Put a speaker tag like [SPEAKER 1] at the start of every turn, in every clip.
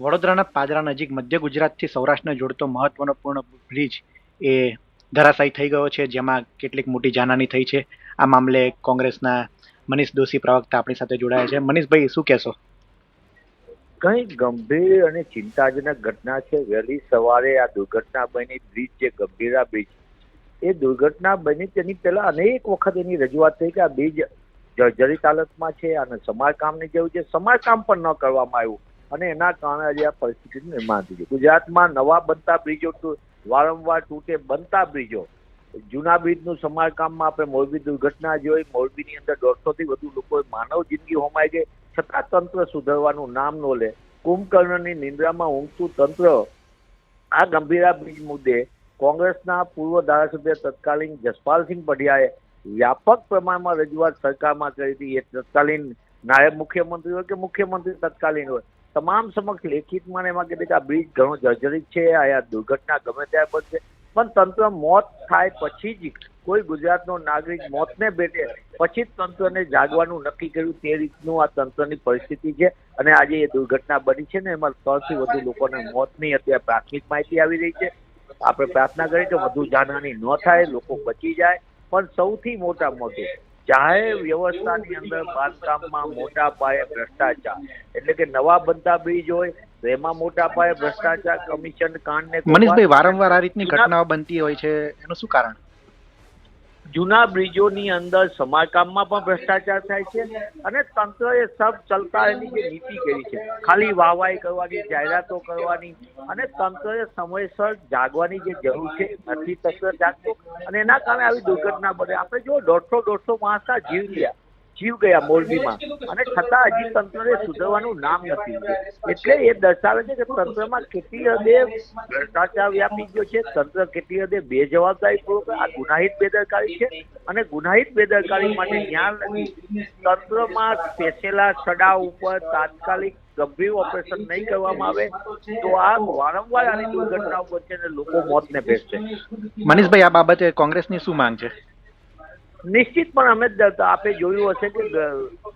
[SPEAKER 1] વડોદરાના પાદરા નજીક મધ્ય ગુજરાતથી સૌરાષ્ટ્રને જોડતો મહત્વનો પૂર્ણ બ્રિજ એ ધરાશાયી થઈ ગયો છે, જેમાં કેટલીક મોટી જાનહાની થઈ છે. આ મામલે કોંગ્રેસના મનીષ દોશી પ્રવક્તા આપણી સાથે જોડાયા છે. મનીષભાઈ, શું કહેશો?
[SPEAKER 2] કઈ ગંભીર અને ચિંતાજનક ઘટના છે. વહેલી સવારે આ દુર્ઘટના બની, બ્રિજ જે ગંભીરા બ્રિજ એ દુર્ઘટના બની તેની પહેલા અનેક વખત એની રજૂઆત થઈ કે આ બ્રિજ જર્જરિત હાલતમાં છે અને સમારકામની જરૂર છે. સમારકામ પણ ન કરવામાં આવ્યું. અને એના કારણે આજે આ પરિસ્થિતિનું નિર્માણ થયું ગુજરાતમાં નવા બનતા બ્રિજો વારંવાર તૂટે બનતા બ્રિજો. જૂના બ્રિજનું સમારકામમાં આપણે મોરબી દુર્ઘટના જોઈ, મોરબીની અંદર દોઢસોથી વધુ લોકોએ માનવ જિંદગી હોમાઈ ગઈ. છતાં તંત્ર સુધરવાનું નામ ન લે. કુંભકર્ણની નિંદ્રામાં ઊંઘતું તંત્ર આ ગંભીરા બ્રિજ મુદ્દે કોંગ્રેસના પૂર્વ ધારાસભ્ય તત્કાલીન જસપાલસિંહ પઢિયાએ વ્યાપક પ્રમાણમાં રજૂઆત સરકારમાં કરી હતી. એ તત્કાલીન નાયબ મુખ્યમંત્રી હોય કે મુખ્યમંત્રી તત્કાલીન હોય. તમામ સમક્ષ લેખિતમાં એમાં કીધું કે આ બ્રિજ ઘણો જર્જરિત છે, આ દુર્ઘટના ગમે ત્યારે બનશે. પણ તંત્ર મોત થાય પછી જ કોઈ ગુજરાતનો નાગરિક મોતને ભેટે પછી જ તંત્રને જાગવાનું નક્કી કર્યું તે રીતનું આ તંત્રની પરિસ્થિતિ છે. અને આજે એ દુર્ઘટના બની છે ને એમાં ત્રણથી વધુ લોકોને મોતની અત્યારે પ્રાથમિક માહિતી આવી રહી છે. આપણે પ્રાર્થના કરીએ કે વધુ જાનહાની ન થાય, લોકો બચી જાય. પણ સૌથી મોટા મોટું જાહેર વ્યવસ્થાની અંદર બાંધકામમાં મોટા પાયે ભ્રષ્ટાચાર. એટલે કે નવા બનતા બ્રિજ હોય તો એમાં મોટા પાયે ભ્રષ્ટાચાર કમિશન કાંડ ને
[SPEAKER 1] મનીષભાઈ વારંવાર આ રીતની ઘટનાઓ બનતી હોય છે એનું શું કારણ?
[SPEAKER 2] જૂના બ્રિજોની અંદર સમારકામમાં પણ ભ્રષ્ટાચાર થાય છે અને તંત્રએ સબ ચલતા એની જે નીતિ કરી છે, ખાલી વાહવાઈ કરવાની, જાહેરાતો કરવાની અને તંત્રએ સમયસર જાગવાની જે જરૂર છે, નથી તંત્ર જાગતું અને એના કારણે આવી દુર્ઘટના બને. આપણે જો દોઢસો દોઢસો માણસના જીવ ગયા જીવ ગયા મોરબીમાં. અને છતાં હજી તંત્રને સુધરવાનું નામ નથી. એટલે એ દર્શાવે છે કે તંત્રમાં કેટલી હદે ભ્રષ્ટાચાર વ્યાપી ગયો છે, તંત્ર કેટલી હદે બેજવાબદારી પૂર્વક આ ગુનાહિત બેદરકારી છે અને ગુનાહિત બેદરકારી માટે જ્યાં તંત્રમાં પેસેલા સડા ઉપર તાત્કાલિક ગંભીર ઓપરેશન નહીં કરવામાં આવે, તો આ વારંવાર આની દુર્ઘટનાઓ બનશે અને લોકો મોતને ભેટશે
[SPEAKER 1] મનીષભાઈ, આ બાબતે કોંગ્રેસની શું માંગ છે?
[SPEAKER 2] નિશ્ચિત પણ અમે આપે જોયું હશે કે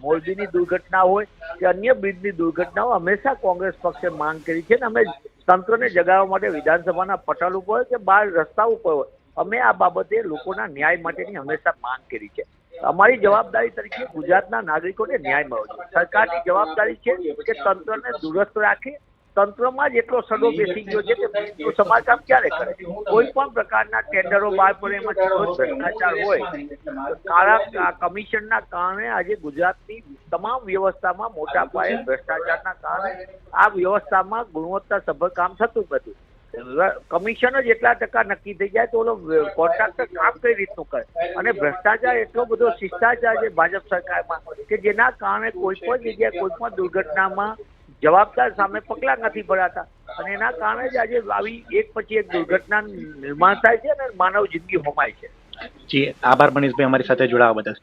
[SPEAKER 2] મોરબીની દુર્ઘટના હોય કે અન્ય બ્રિજની દુર્ઘટનાઓ હંમેશા કોંગ્રેસ પક્ષે માંગ કરી છે ને અમે તંત્રને જગાવવા માટે વિધાનસભાના પટલ ઉપર હોય કે બહાર રસ્તા ઉપર હોય, અમે આ બાબતે લોકોના ન્યાય માટેની હંમેશા માંગ કરી છે. અમારી જવાબદારી તરીકે ગુજરાતના નાગરિકોને ન્યાય મળવો જોઈએ. સરકારની જવાબદારી છે કે તંત્રને દુરસ્ત રાખે તંત્રમાં જ એટલો સડો બેસી ગયો છે કે સમારકામ ક્યારે કરે? કોઈ પણ પ્રકારના ટેન્ડરો બહાર પડે એમાં ભ્રષ્ટાચાર હોય. કાળા કમિશનના કારણે આજે ગુજરાતની તમામ વ્યવસ્થામાં મોટા પાયે ભ્રષ્ટાચારના કારણે આ વ્યવસ્થામાં ગુણવત્તા સભર કામ થતું નથી. કમિશન જ એટલા ટકા નક્કી થઈ જાય તો ઓલો કોન્ટ્રાક્ટર કામ કઈ રીતનું કરે? અને ભ્રષ્ટાચાર એટલો બધો શિષ્ટાચાર છે ભાજપ સરકારમાં કે જેના કારણે કોઈ પણ જગ્યાએ કોઈ પણ દુર્ઘટનામાં જવાબદાર સામે પગલાં નથી ભરાતા. અને એના કારણે જ આજે આવી એક પછી એક દુર્ઘટના નિર્માણ થાય છે અને માનવ જિંદગી હોમાય છે.
[SPEAKER 1] જી, આભાર મનીષભાઈ અમારી સાથે જોડાવા બદલ.